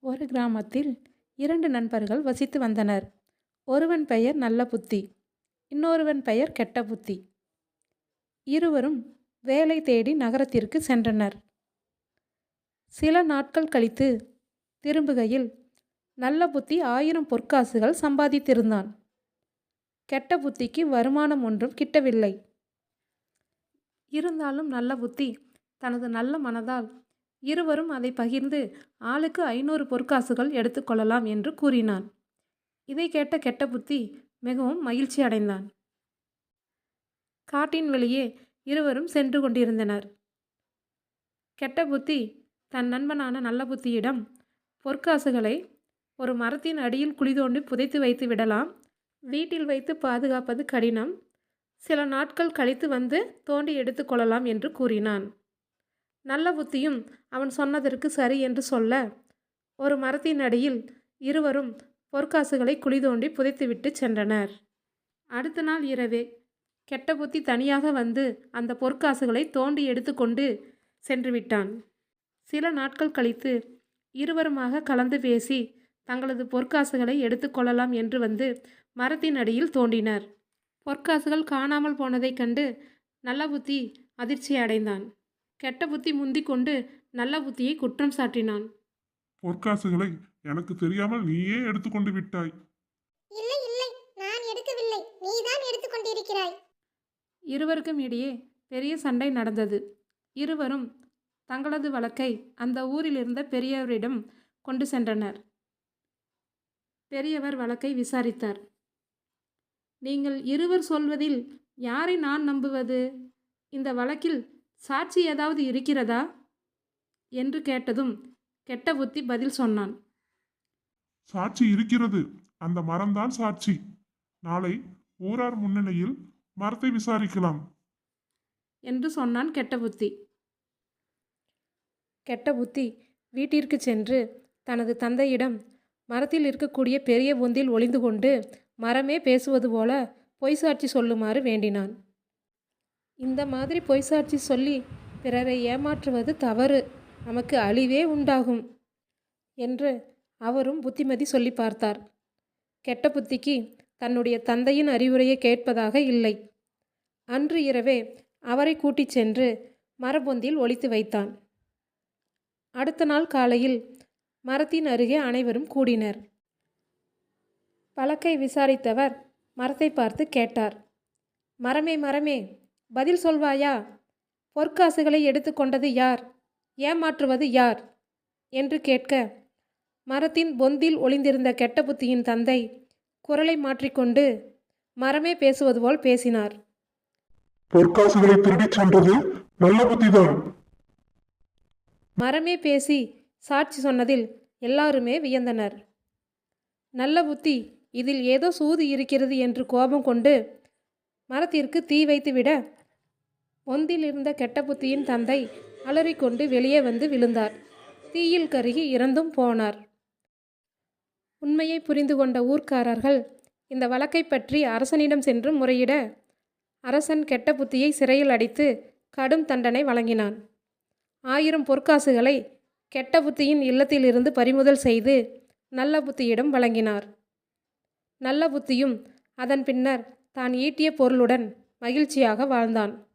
ஒரு கிராமத்தில் இரண்டு நண்பர்கள் வசித்து வந்தனர். ஒருவன் பெயர் நல்ல புத்தி இன்னொருவன் பெயர் கெட்ட புத்தி. இருவரும் வேலை தேடி நகரத்திற்கு சென்றனர். சில நாட்கள் கழித்து திரும்புகையில் நல்ல புத்தி ஆயிரம் பொற்காசுகள் சம்பாதித்திருந்தான். கெட்ட புத்திக்கு வருமானம் ஒன்றும் கிட்டவில்லை. இருந்தாலும் நல்ல புத்தி தனது நல்ல மனதால் இருவரும் அதை பகிர்ந்து ஆளுக்கு ஐநூறு பொற்காசுகள் எடுத்துக்கொள்ளலாம் என்று கூறினான். இதை கேட்ட கெட்ட புத்தி மிகவும் மகிழ்ச்சி அடைந்தான். காட்டின் வெளியே இருவரும் சென்று கொண்டிருந்தனர். கெட்ட புத்தி தன் நண்பனான நல்ல புத்தியிடம் பொற்காசுகளை ஒரு மரத்தின் அடியில் குழி தோண்டி புதைத்து வைத்து விடலாம். வீட்டில் வைத்து பாதுகாப்பது கடினம். சில நாட்கள் கழித்து வந்து தோண்டி எடுத்துக்கொள்ளலாம் என்று கூறினான். நல்ல புத்தியும் அவன் சொன்னதற்கு சரி என்று சொல்ல ஒரு மரத்தின் அடியில் இருவரும் பொற்காசுகளை குழி தோண்டி புதைத்துவிட்டு சென்றனர். அடுத்த நாள் இரவே கெட்ட புத்தி தனியாக வந்து அந்த பொற்காசுகளை தோண்டி எடுத்துக்கொண்டு சென்று விட்டான். சில நாட்கள் கழித்து இருவருமாக கலந்து பேசி தங்களது பொற்காசுகளை எடுத்துக்கொள்ளலாம் என்று வந்து மரத்தின் அடியில் தோண்டினர். பொற்காசுகள் காணாமல் போனதைக் கண்டு நல்ல புத்தி அதிர்ச்சி அடைந்தான் கெட்ட புத்தி முந்திக் கொண்டு நல்ல புத்தியை குற்றம் சாட்டினான். பொற்காசுகளை எனக்கு தெரியாமல் நீயே எடுத்துக்கொண்டு விட்டாய். இல்லை இல்லை நான் எடுக்கவில்லை. நீதான் எடுத்துக்கொண்டிருக்கிறாய். இருவருக்கும் இடையே பெரிய சண்டை நடந்தது. இருவரும் தங்களது வழக்கை அந்த ஊரில் இருந்த பெரியவரிடம் கொண்டு சென்றனர். பெரியவர் வழக்கை விசாரித்தார். நீங்கள் இருவர் சொல்வதில் யாரை நான் நம்புவது? இந்த வழக்கில் சாட்சி ஏதாவது இருக்கிறதா? என்று கேட்டதும் கெட்ட புத்தி பதில் சொன்னான். சாட்சி இருக்கிறது. அந்த மரம்தான் சாட்சி. நாளை ஊரார் முன்னிலையில் மரத்தை விசாரிக்கலாம். என்று சொன்னான் கெட்ட புத்தி. கெட்ட புத்தி வீட்டிற்கு சென்று தனது தந்தையிடம் மரத்தில் இருக்கக்கூடிய பெரிய பொந்தில் ஒளிந்து கொண்டு மரமே பேசுவது போல பொய் சாட்சி சொல்லுமாறு வேண்டினான். இந்த மாதிரி பொய் சாட்சி சொல்லி பிறரை ஏமாற்றுவது தவறு. நமக்கு அழிவே உண்டாகும் என்று அவரும் புத்திமதி சொல்லி பார்த்தார். கெட்ட புத்திக்கு தன்னுடைய தந்தையின் அறிவுரையை கேட்பதாக இல்லை. அன்று இரவே அவரை கூட்டிச் சென்று மரபொந்தில் ஒழித்து வைத்தான். அடுத்த நாள் காலையில் மரத்தின் அருகே அனைவரும் கூடினர். பழக்கை விசாரித்தவர் மரத்தை பார்த்து கேட்டார். மரமே மரமே பதில் சொல்வாயா? பொற்காசுகளை எடுத்துக்கொண்டது யார்? ஏமாற்றுவது யார்? என்று கேட்க மரத்தின் பொந்தில் ஒளிந்திருந்த கெட்ட புத்தியின் தந்தை குரலை மாற்றிக்கொண்டு மரமே பேசுவது போல் பேசினார். பொற்காசுகளை திருடிச் சென்றது நல்ல புத்திதான். மரமே பேசி சாட்சி சொன்னதில் எல்லாருமே வியந்தனர். நல்ல புத்தி இதில் ஏதோ சூது இருக்கிறது என்று கோபம் கொண்டு மரத்திற்கு தீ வைத்துவிட ஒந்தில் இருந்த கெட்ட புத்தியின் தந்தை அலறிக்கொண்டு வெளியே வந்து விழுந்தார். தீயில் கருகி இறந்தும் போனார். உண்மையை புரிந்து கொண்ட ஊர்க்காரர்கள் இந்த வழக்கை பற்றி அரசனிடம் சென்று முறையிட அரசன் கெட்ட புத்தியை சிறையில் அடைத்து கடும் தண்டனை வழங்கினான். ஆயிரம் பொற்காசுகளை கெட்ட புத்தியின் இல்லத்திலிருந்து பறிமுதல் செய்து நல்ல புத்தியிடம் வழங்கினார். நல்ல புத்தியும் அதன் பின்னர் தான் ஈட்டிய பொருளுடன் மகிழ்ச்சியாக வாழ்ந்தான்.